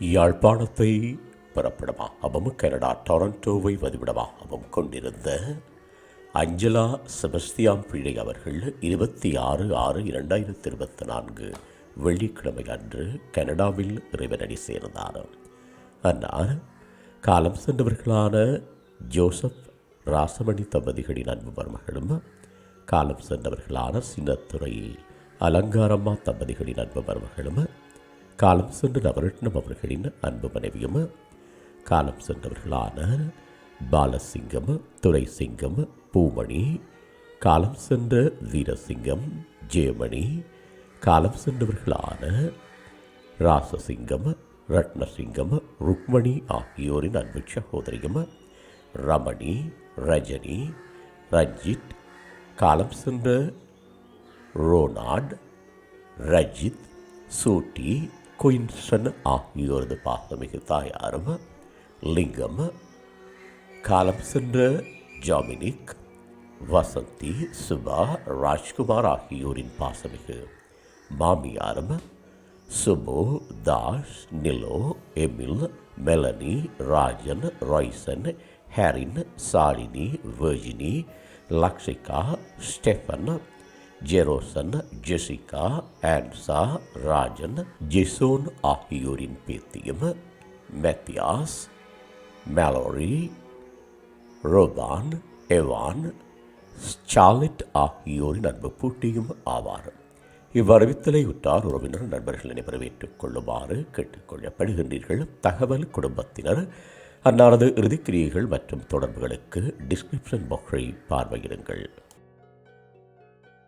யாழ்ப்பாணத்தை பிறப்பிடமாகவும் கனடா டொரண்டோவை வதிவிடமாகவும் கொண்டிருந்த அஞ்சலா செபஸ்தியாம் பிள்ளை அவர்கள் இருபத்தி ஆறு ஆறு இரண்டாயிரத்தி இருபத்தி நான்கு வெள்ளிக்கிழமை அன்று கனடாவில் இறைவனடி சேர்ந்தார். அன்னார் காலம் சென்றவர்களான ஜோசப் ராசமணி தம்பதிகளின் அன்பு மருமகளும் காலம் சென்றவர்களான சின்னத்துறை அலங்காரம்மா தம்பதிகளின் அன்பு மருமகளும் காலம் சென்ற நவரட்னம் அவர்களின் அன்பு மனைவியும். காலம் சென்றவர்களான பாலசிங்கம் துரைசிங்கம் பூமணி. காலம் சென்ற வீரசிங்கம் ஜெயமணி. காலம் சென்றவர்களான ராசசிங்கம் ரத்னசிங்கம் ருக்மணி ஆகியோரின் அன்பு சகோதரியும். ரமணி ரஜினி ரஞ்சித். காலம் சென்ற ரோனாட் ரஜித் சூட்டி. குயின்சன். ஆகியோரது பாசமிகு தாயாரும். லிங்கம். காலம் சென்ற ஜாமினிக். வசந்தி சுபா ராஜ்குமார் ஆகியோரின் பாசமிகு மாமியாரும். Subu Thash Nilo Emil Melanie Rajan Raison Herin Shalini Virginie Lakshika Stefan Jerosan Jessica Ansa Rajan Jeson ஆகியோரின் பேத்தியும் மெத்தியாஸ் மெலோரி ரோபான் எவான் ஸ்டாலிட் ஆகியோரின் அன்பு பூட்டியும் ஆவார். இவ்வறிவித்தலை உற்றார் உறவினர் நண்பர்கள் வரவேற்றுக் கொள்ளுமாறு கேட்டுக்கொள்ளப்படுகின்றீர்கள் தகவல் குடும்பத்தினர் அன்னாரது இறுதிக்கிரியைகள் மற்றும் தொடர்புகளுக்கு டிஸ்கிரிப்ஷன் பாக்ஸை பார்வையிடுங்கள்.